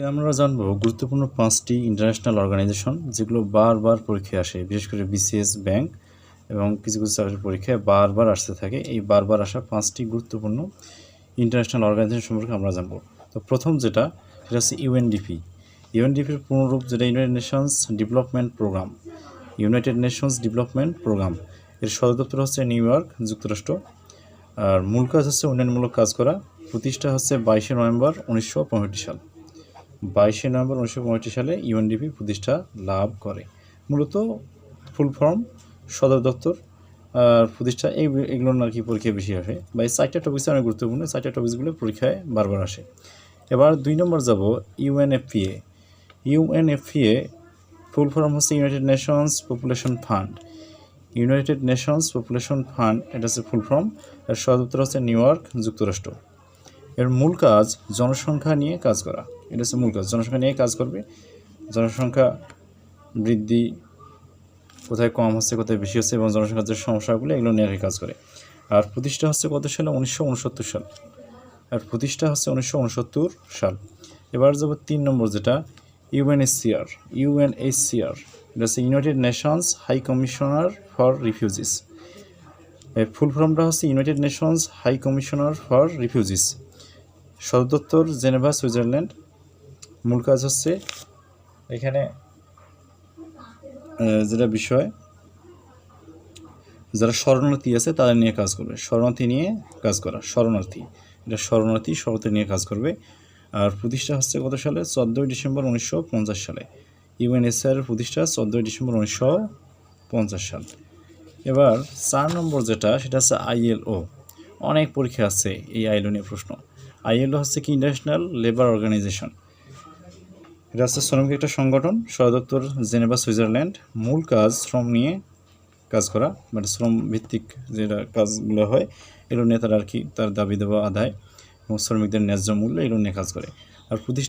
আজকে আমরা জানব গুরুত্বপূর্ণ পাঁচটি ইন্টারন্যাশনাল অর্গানাইজেশন যেগুলো বারবার পরীক্ষায় আসে, বিশেষ করে বিসিএস ব্যাংক এবং কিছু কিছু চাকরির পরীক্ষায় বারবার আসতে থাকে। এই বারবার আসা পাঁচটি গুরুত্বপূর্ণ ইন্টারন্যাশনাল অর্গানাইজেশন সম্পর্কে আমরা জানব। তো প্রথম যেটা, সেটা হচ্ছে ইউএনডিপি ইউএনডিপির পুনরূপ যেটা United Nations Development Programme United Nations Development Programme এর সদর দপ্তর হচ্ছে নিউ ইয়র্ক যুক্তরাষ্ট্র। আর মূল কাজ হচ্ছে উন্নয়নমূলক কাজ করা। প্রতিষ্ঠা হচ্ছে বাইশে নভেম্বর উনিশশো পঁয়ষট্টি সাল। বাইশে নভেম্বর উনিশশো পঁয়ষট্টি সালে ইউএনডিপি প্রতিষ্ঠা লাভ করে। মূলত ফুল ফর্ম, সদর দপ্তর, আর প্রতিষ্ঠা এই এগুলো আর কি পরীক্ষায় বেশি আসে। বা এই চারটা টপিক্স অনেক গুরুত্বপূর্ণ চারটা টপিক্সগুলো পরীক্ষায় বারবার আসে। এবার দুই নম্বর যাব ইউএনএফপিএ। ইউএনএফপিএ ফুল ফর্ম হচ্ছে United Nations Population Fund United Nations Population Fund এটা হচ্ছে ফুল ফর্ম, এর সদর দপ্তর হচ্ছে নিউ ইয়র্ক, যুক্তরাষ্ট্র। এর মূল কাজ জনসংখ্যা নিয়ে কাজ করা। এটা হচ্ছে মূল কাজ। জনসংখ্যা নিয়ে কাজ করবে। জনসংখ্যা বৃদ্ধি কোথায় কম হচ্ছে, কোথায় বেশি হচ্ছে এবং জনসংখ্যার যে সমস্যাগুলো, এগুলো নিয়ে কাজ করে। আর প্রতিষ্ঠা হচ্ছে কত সালে? উনিশশো উনসত্তর সাল। আর প্রতিষ্ঠা হচ্ছে উনিশশো উনসত্তর সাল। এবার যাব তিন নম্বর যেটা ইউএনএসসিআর ইউএনএইচসিআর এটা হচ্ছে United Nations High Commissioner for Refugees full ফর্মটা হচ্ছে United Nations High Commissioner for Refugees সদর দপ্তর জেনেভা, সুইজারল্যান্ড। মূল কাজ হচ্ছে এখানে যেটা বিষয়, যারা শরণার্থী আছে তাদের নিয়ে কাজ করবে। শরণার্থী নিয়ে কাজ করা, শরণার্থী। এটা শরণার্থী শরণার্থী নিয়ে কাজ করবে। আর প্রতিষ্ঠা হচ্ছে কত সালে? চোদ্দোই ডিসেম্বর উনিশশো পঞ্চাশ সালে। ইউএনএসআর প্রতিষ্ঠা চোদ্দোই ডিসেম্বর উনিশশো পঞ্চাশ সাল। এবার চার নম্বর যেটা, সেটা হচ্ছে আইএলও অনেক পরীক্ষা আছে এই আইএলও নিয়ে প্রশ্ন। আইএলও হচ্ছে কি? ইন্টারন্যাশনাল লেবার অর্গানাইজেশন হচ্ছে শ্রমিক একটা সংগঠন সদপ্তর জেনেভা, সুইজারল্যান্ড। মূল কাজ শ্রম নিয়ে কাজ করা মানে শ্রম ভিত্তিক যেটা কাজগুলো হয়, এগুলো নিয়ে তারা আর কি তার দাবি দেওয়া আদায় এবং শ্রমিকদের ন্যায্য মূল্য এগুলো নিয়ে কাজ করে। আর প্রতিষ্ঠা